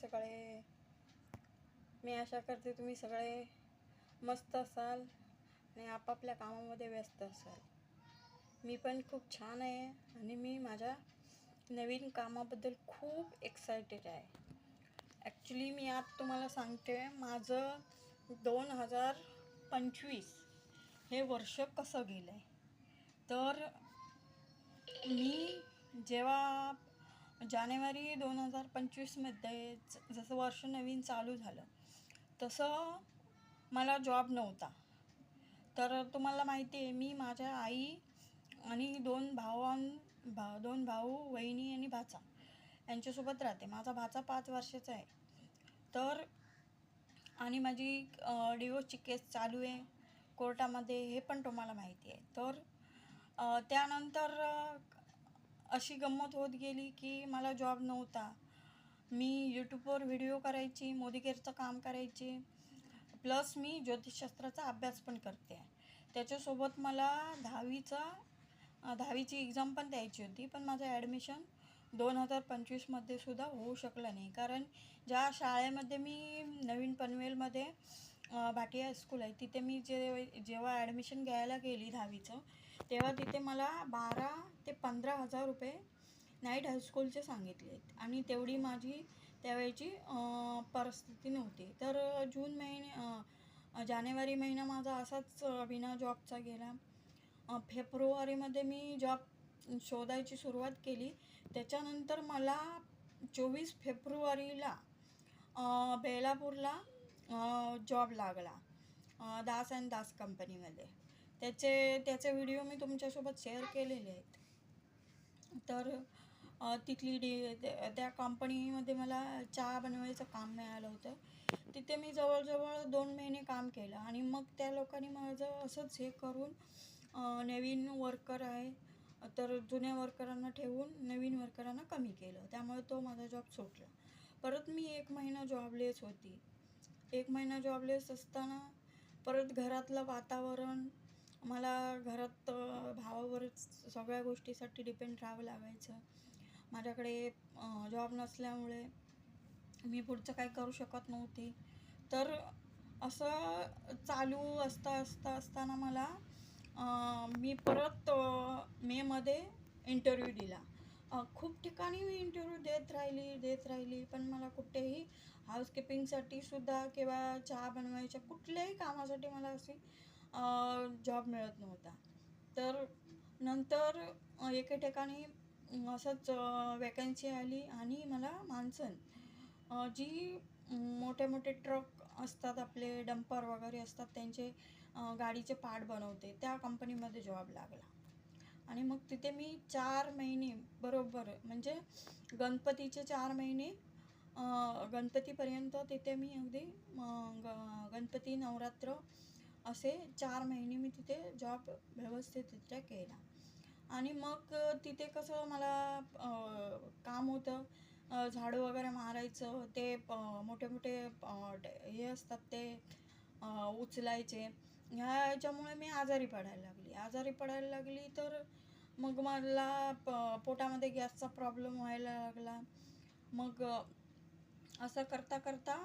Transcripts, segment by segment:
सगळे मी आशा करते तुम्ही सगळे मस्त असाल आणि आपापल्या कामामध्ये व्यस्त असाल. मी पण खूप छान आहे आणि मी माझ्या नवीन कामाबद्दल खूप एक्सायटेड आहे. ॲक्च्युली मी आज तुम्हाला सांगते माझं दोन हजार पंचवीस हे वर्ष कसं गेलं आहे तर मी जेव्हा जानेवारी दोन हजार पंचवीसमध्येच जसं वर्ष नवीन चालू झालं तसं मला जॉब नव्हता. तर तुम्हाला माहिती आहे मी माझ्या आई आणि दोन भावां भा दोन भाऊ वहिनी आणि भाचा यांच्यासोबत राहते. माझा भाचा पाच वर्षाचा आहे. तर आणि माझी डिवोर्सची केस चालू आहे कोर्टामध्ये हे पण तुम्हाला माहिती आहे. तर त्यानंतर अशी गंमत होत गेली की मला जॉब नव्हता. मी यूट्यूबवर व्हिडिओ करायची मोदी केअरचं काम करायची. प्लस मी ज्योतिषशास्त्राचा अभ्यास पण करते. आहे त्याच्यासोबत मला दहावीचा दहावीची एक्झाम पण द्यायची होती पण माझं ॲडमिशन दोन हजार पंचवीसमध्ये सुद्धा होऊ शकलं नाही. कारण ज्या शाळेमध्ये मी नवीन पनवेलमध्ये अ, भाटिया हायस्कूल आहे. तिथे मी जे जेव्हा ॲडमिशन घ्यायला गेली दहावीचं तेव्हा तिथे मला बारा ते पंधरा हजार रुपये नाईट हायस्कूलचे सांगितले आहेत. आणि तेवढी माझी त्यावेळची परिस्थिती नव्हती. तर जून महिने जानेवारी महिना माझा असाच विना जॉबचा गेला. फेब्रुवारीमध्ये मी जॉब शोधायची सुरुवात केली. त्याच्यानंतर मला चोवीस फेब्रुवारीला बेलापूरला जॉब लागला. दास अँड दास कंपनीमध्ये त्याचे त्याचे व्हिडिओ मी तुमच्यासोबत शेअर केलेले आहेत. तर तिथली डी त्या त्या कंपनीमध्ये मला चहा बनवायचं काम मिळालं होतं. तिथे मी जवळजवळ दोन महिने काम केलं आणि मग त्या लोकांनी माझं असंच हे करून नवीन वर्कर आहे. तर जुन्या वर्करांना ठेवून नवीन वर्करांना कमी केलं. त्यामुळे तो माझा जॉब सुटला. परत मी एक महिना जॉबलेस होती. एक महिना जॉबलेस असताना परत घरातलं वातावरण मला घरात भावावरच सगळ्या गोष्टीसाठी डिपेंड राहावं लागायचं. माझ्याकडे जॉब नसल्यामुळे मी पुढचं काय करू शकत नव्हती. तर असं चालू असता असता असताना मला मी परत मेमध्ये इंटरव्ह्यू दिला. खूप ठिकाणी मी इंटरव्ह्यू देत राहिली देत राहिली. पण मला कुठेही हाऊसकीपिंगसाठी सुद्धा किंवा चहा बनवायच्या कुठल्याही कामासाठी मला अशी जॉब मिळत नव्हता. तर नंतर एके ठिकाणी असंच वॅकन्सी आली आणि मला माणसं जी मोठे मोठे ट्रक असतात आपले डंपर वगैरे असतात त्यांचे गाडीचे पार्ट बनवते. त्या कंपनीमध्ये जॉब लागला. आणि मग तिथे मी चार महिने बरोबर म्हणजे गणपतीचे चार महिने गणपतीपर्यंत तिथे मी अगदी ग गणपती नवरात्र असे चार महिने मी तिथे जॉब व्यवस्थितरित्या केला. आणि मग तिथे कसं मला काम होतं झाडू वगैरे मारायचं ते प मोठे मोठे हे असतात ते उचलायचे. ह्या याच्यामुळे मी आजारी पडायला लागली. आजारी पडायला लागली तर मग मला प पोटामध्ये गॅसचा प्रॉब्लेम व्हायला लागला. मग असं करता करता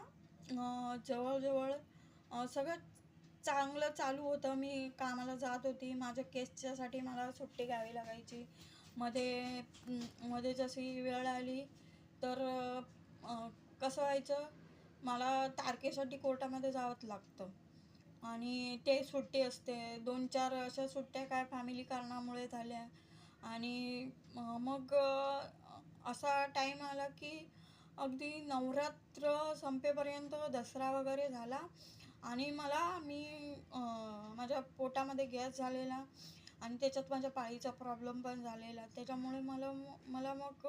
जवळजवळ सगळं चांगलं चालू होतं. मी कामाला जात होती. माझ्या केसच्यासाठी मला सुट्टी घ्यावी लागायची. मध्ये मध्ये जशी वेळ आली तर कसं व्हायचं? मला तारखेसाठी कोर्टामध्ये जावंच लागतं. आणि ते सुट्टी असते. दोन चार अशा सुट्ट्या काय फॅमिली कारणामुळे झाल्या. आणि मग असा टाईम आला की अगदी नवरात्र संपेपर्यंत दसरा वगैरे झाला. आणि मला मी माझ्या पोटामध्ये गॅस झालेला. आणि त्याच्यात माझ्या पाळीचा प्रॉब्लेम पण झालेला. त्याच्यामुळे मला मला मग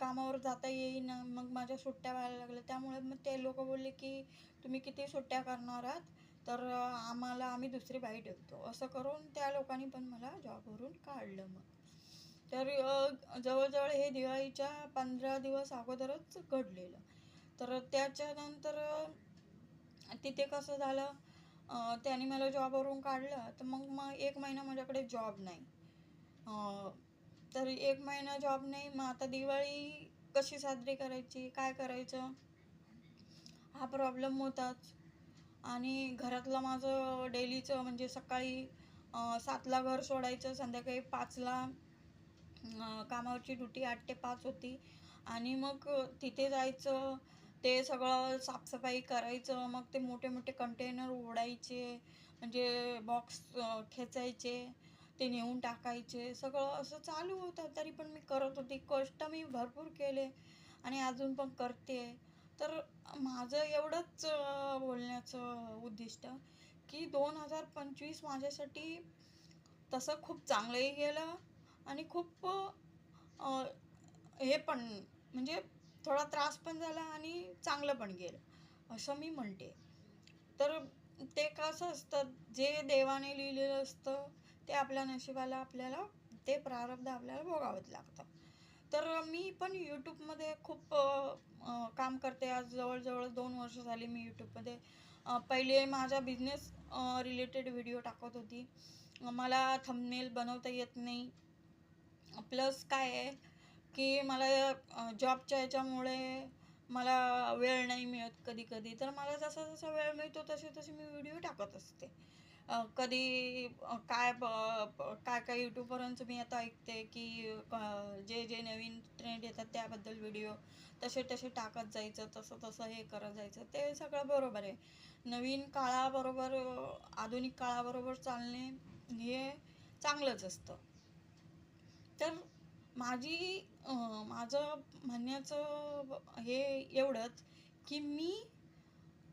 कामावर जाता येईना. मग माझ्या सुट्ट्या व्हायला लागल्या. त्यामुळे मग ते लोक बोलले की तुम्ही किती सुट्ट्या करणार आहात? तर आम्हाला आम्ही दुसरी बाई ठेवतो. असं करून त्या लोकांनी पण मला जॉबवरून काढलं मग. तर जवळजवळ हे दिवाळीच्या पंधरा दिवस अगोदरच घडलेलं. तर त्याच्यानंतर तिथे कसं झालं त्याने मला जॉबवरून काढलं. तर मग मग एक महिना माझ्याकडे जॉब नाही. तर एक महिना जॉब नाही. मग आता दिवाळी कशी साजरी करायची? काय करायचं? हा प्रॉब्लेम होताच. आणि घरातलं माझं डेलीचं म्हणजे सकाळी सातला घर सोडायचं संध्याकाळी पाचला कामावरची ड्युटी आठ ते पाच होती. आणि मग तिथे जायचं ते सगळं साफसफाई करायचं मग ते मोठे मोठे कंटेनर ओढायचे म्हणजे बॉक्स खेचायचे ते नेऊन टाकायचे सगळं असं चालू होतं. तरी पण मी करत होती. कष्ट मी भरपूर केले आणि अजून पण करते. तर माझं एवढंच बोलण्याचं उद्दिष्ट की दोन हजार पंचवीस माझ्यासाठी तसं खूप चांगलंही गेलं आणि खूप हे पण म्हणजे थोडा त्रास पण झाला आणि चांगलं पण गेलं असं मी म्हणते. तर ते कसं असतं जे देवाने लिहिलेलं असतं ते आपल्या नशिबाला आपल्याला ते प्रारब्ध आपल्याला भोगावंच लागतं. तर मी पण यूट्यूबमध्ये खूप काम करते. आज जवळजवळ दोन वर्ष झाली मी यूट्यूबमध्ये पहिले माझा बिझनेस रिलेटेड व्हिडिओ टाकत होती. मला थंबनेल बनवता येत नाही. प्लस काय आहे की मला जॉबच्या याच्यामुळे मला वेळ नाही मिळत कधी कधी तर मला जसा जसा वेळ मिळतो तसे तसे मी व्हिडिओ टाकत असते. कधी काय काय काय यूट्यूबवरून मी आता ऐकते की जे जे नवीन ट्रेंड येतात त्याबद्दल व्हिडिओ तसे तसे टाकत जायचं तसं तसं हे करत जायचं ते सगळं बरोबर आहे. नवीन काळाबरोबर आधुनिक काळाबरोबर चालणे हे चांगलंच असतं. तर माझी माझं म्हणण्याचं हे एवढंच की मी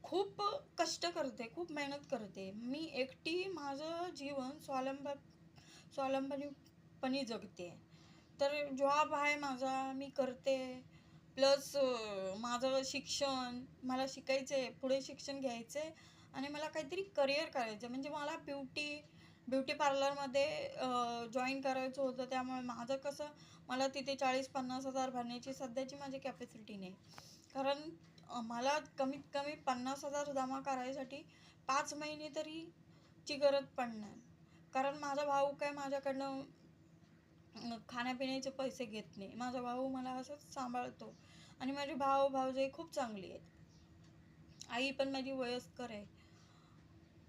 खूप कष्ट करते खूप मेहनत करते. मी एकटी माझं जीवन स्वावलंब स्वावलंबनीपणे जगते. तर जॉब आहे माझा मी करते. प्लस माझं शिक्षण मला शिकायचं आहे पुढे शिक्षण घ्यायचं आहे आणि मला काहीतरी करिअर करायचं. आहे. म्हणजे मला ब्युटी ब्युटी पार्लरमध्ये जॉईन करायचं होतं. त्यामुळे माझं कसं मला तिथे चाळीस पन्नास हजार भरण्याची सध्याची माझी कॅपॅसिटी नाही. कारण मला कमीत कमी पन्नास हजार जमा करायसाठी पाच महिने तरी ची गरज पडणार. कारण माझा भाऊ काय माझ्याकडनं खाण्यापिण्याचे पैसे घेत नाही. माझा भाऊ मला असंच सांभाळतो. आणि माझे भाऊ भाऊजाई खूप चांगली आहेत. आई पण माझी वयस्कर आहे.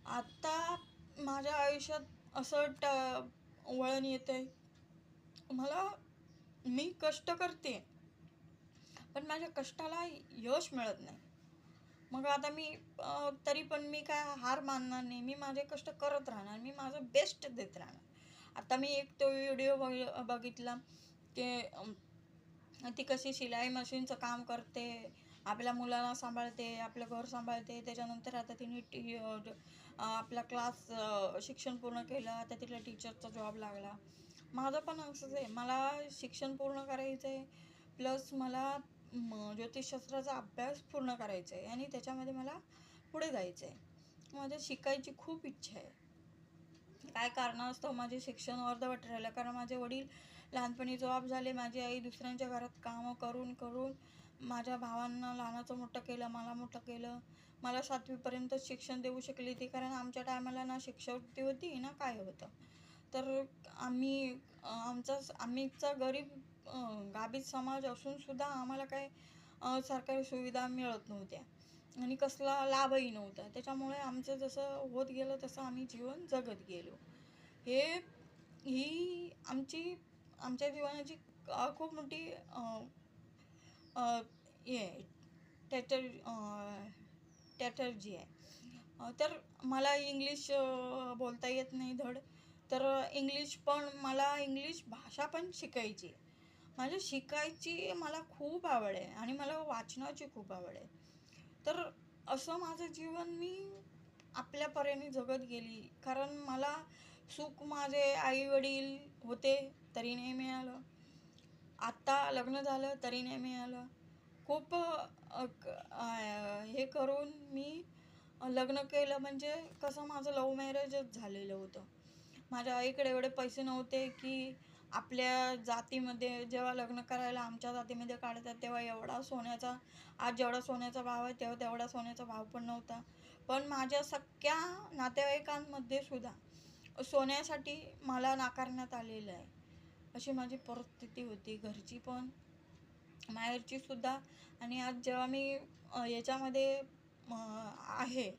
आत्ता माझ्या आयुष्यात असं ट वळण येतंय. मला मी कष्ट करते पण माझ्या कष्टाला यश मिळत नाही. मग आता मी तरी पण मी काय हार मानणार नाही. मी माझे कष्ट करत राहणार. मी माझं बेस्ट देत राहणार. आता मी एक तो व्हिडिओ बघितला की ती कशी शिलाई मशीनचं काम करते आपल्या मुलाला सांभाळते आपलं घर सांभाळते. त्याच्यानंतर आता तिने टी आपला क्लास शिक्षण पूर्ण केलं. आता तिला टीचरचा जॉब लागला. माझं पण असंच आहे. मला शिक्षण पूर्ण करायचं आहे प्लस मला म, ज्योतिषशास्त्राचा अभ्यास पूर्ण करायचा आहे आणि त्याच्यामध्ये मला पुढे जायचं आहे. माझ्या शिकायची खूप इच्छा आहे. काय कारणास्तव माझे शिक्षण अर्धवट राहिलं? कारण माझे वडील लहानपणी जॉब झाले. माझी आई दुसऱ्यांच्या घरात कामं करून करून माझ्या भावांना लहानाचं मोठं केलं मला मोठं केलं. मला सातवीपर्यंत शिक्षण देऊ शकली ती. कारण आमच्या टायमाला ना शिष्यवृत्ती होती ना काय होतं. तर आम्ही आमचा आम्हीचा गरीब गाबीत समाज असून सुद्धा आम्हाला काय सरकारी सुविधा मिळत नव्हत्या. आणि कसला लाभही नव्हता. त्याच्यामुळे आमचं जसं होत गेलं तसं आम्ही जीवन जगत गेलो. हे ही आमची आमच्या जीवनाची खूप मोठी हे टॅटर टॅटर्जी आहे. तर मला इंग्लिश बोलता येत नाही धड. तर इंग्लिश पण मला इंग्लिश भाषा पण शिकायची माझ्या माझी शिकायची मला खूप आवड आहे आणि मला वाचनाची खूप आवड आहे. तर असं माझं जीवन मी आपल्या परीने जगत गेली. कारण मला सुख माझे आई वडील होते तरी नाही मिळालं आत्ता लग्न झालं तरी नाही मिळालं खूप हे करून मी लग्न केलं म्हणजे कसं माझं लव्ह मॅरेजच झालेलं होतं. माझ्या आईकडे एवढे पैसे नव्हते की आपल्या जातीमध्ये जेव्हा लग्न करायला आमच्या जातीमध्ये काढतात तेव्हा एवढा सोन्याचा आज जेवढा सोन्याचा भाव आहे तेव्हा तेवढा सोन्याचा भाव पण नव्हता. पण माझ्या सख्या नातेवाईकांमध्ये सुद्धा सोन्यासाठी मला नाकारण्यात आलेलं आहे. अशी माझी परिस्थिती होती घरची पण. माहेरची सुद्धा. आणि आज जेव्हा मी याच्यामध्ये आहे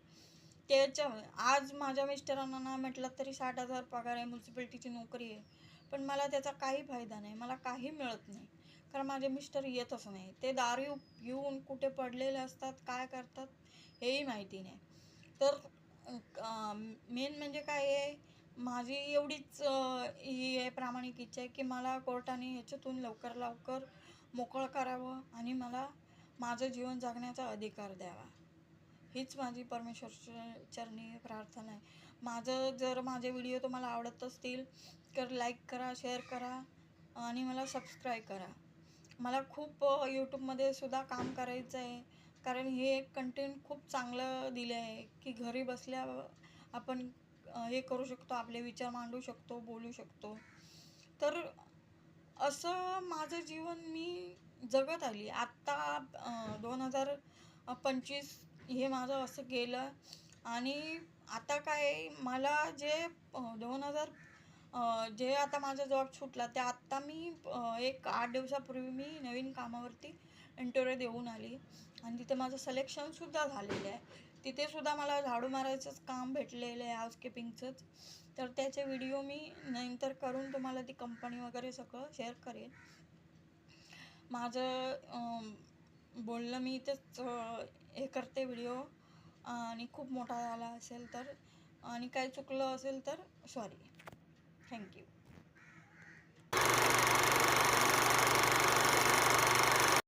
त्याच्या आज माझ्या मिस्टरांना ना म्हटलं तरी साठ हजार पगार आहे म्युन्सिपॅलिटीची नोकरी आहे. पण मला त्याचा काही फायदा नाही मला काही मिळत नाही. कारण माझे मिस्टर येतच नाही. ते दारू येऊन कुठे पडलेले असतात काय करतात हेही माहिती नाही. तर मेन म्हणजे काय आहे माझी एवढीच ही आहे प्रामाणिक इच्छा आहे की मला कोर्टाने याच्यातून लवकर लवकर मोकळं करावं आणि मला माझं जीवन जगण्याचा अधिकार द्यावा. हीच माझी परमेश्वर चरणी प्रार्थना आहे. माझं जर माझे व्हिडिओ तुम्हाला आवडत असतील तर लाईक करा शेअर करा आणि मला सबस्क्राईब करा. मला खूप यूट्यूबमध्ये सुद्धा काम करायचं आहे. कारण हे एक कंटेंट खूप चांगलं दिलं आहे की घरी बसल्या आपण हे करू शकतो आपले विचार मांडू शकतो बोलू शकतो. तर असं माझं जीवन मी जगत आली. आत्ता दोन हजार पंचवीस हे माझं असं गेलं आणि आता काय मला जे दोन हजार जे आता माझा जॉब सुटला ते आत्ता मी एक आठ दिवसापूर्वी मी नवीन कामावरती इंटरव्ह्यू देऊन आली. आणि तिथे माझं सिलेक्शनसुद्धा झालेलं आहे. तिथेसुद्धा मला झाडू मारायचंच काम भेटलेलं आहे हाऊसकीपिंगचंच तर त्याचे व्हिडिओ मी नंतर करून तुम्हाला ती कंपनी वगैरे सगळं शेअर करेन. माझं बोलणं मी इथेच हे करते व्हिडिओ आणि खूप मोठा झाला असेल तर आणि काही चुकलं असेल तर सॉरी थँक्यू